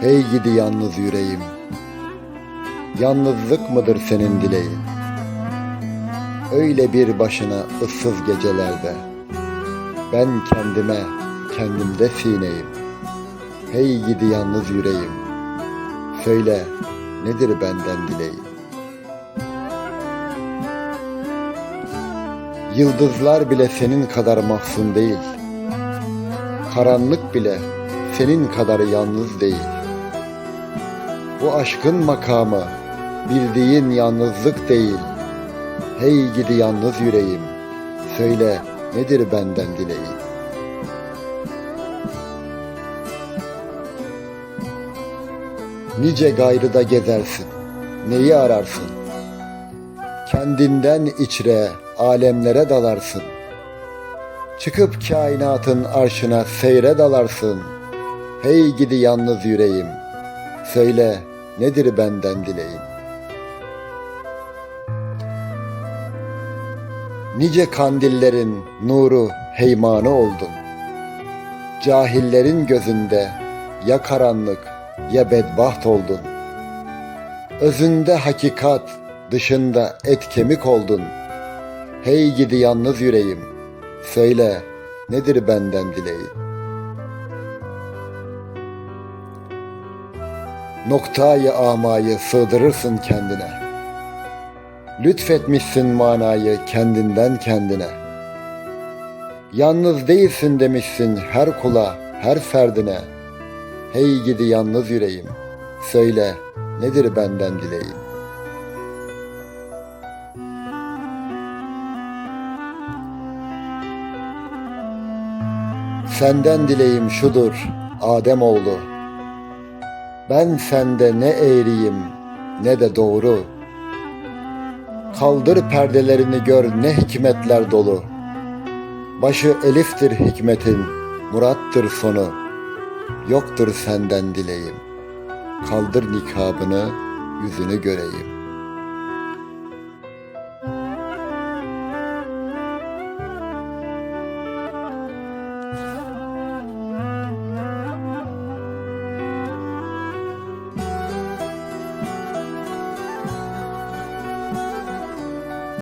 Hey gidi yalnız yüreğim. Yalnızlık mıdır senin dileğin? Öyle bir başına ıssız gecelerde. Ben kendime kendimde sineyim. Hey gidi yalnız yüreğim. Söyle nedir benden dileğin? Yıldızlar bile senin kadar mahzun değil. Karanlık bile senin kadar yalnız değil Bu aşkın makamı bildiğin yalnızlık değil. Hey gidi yalnız yüreğim Söyle nedir benden dileğin? Nice gayrıda gezersin Neyi ararsın? Kendinden içre alemlere dalarsın. Çıkıp kainatın arşına seyre dalarsın. Hey gidi yalnız yüreğim Söyle nedir benden dileğin? Nice kandillerin nuru heymanı oldun. Cahillerin gözünde ya karanlık ya bedbaht oldun. Özünde hakikat dışında et kemik oldun. Hey gidi yalnız yüreğim Söyle nedir benden dileğin Noktayı amayı sığdırırsın kendine. Lütfetmişsin manayı kendinden kendine. Yalnız değilsin demişsin her kula, her ferdine. Hey gidi yalnız yüreğim Söyle nedir benden dileğin? Senden dileğim şudur Adem oğlu ben sende ne eğriyim ne de doğru. Kaldır perdelerini gör ne hikmetler dolu. Başı eliftir hikmetin, murattır sonu. Yoktur senden dileğim. Kaldır nikabını, yüzünü göreyim.''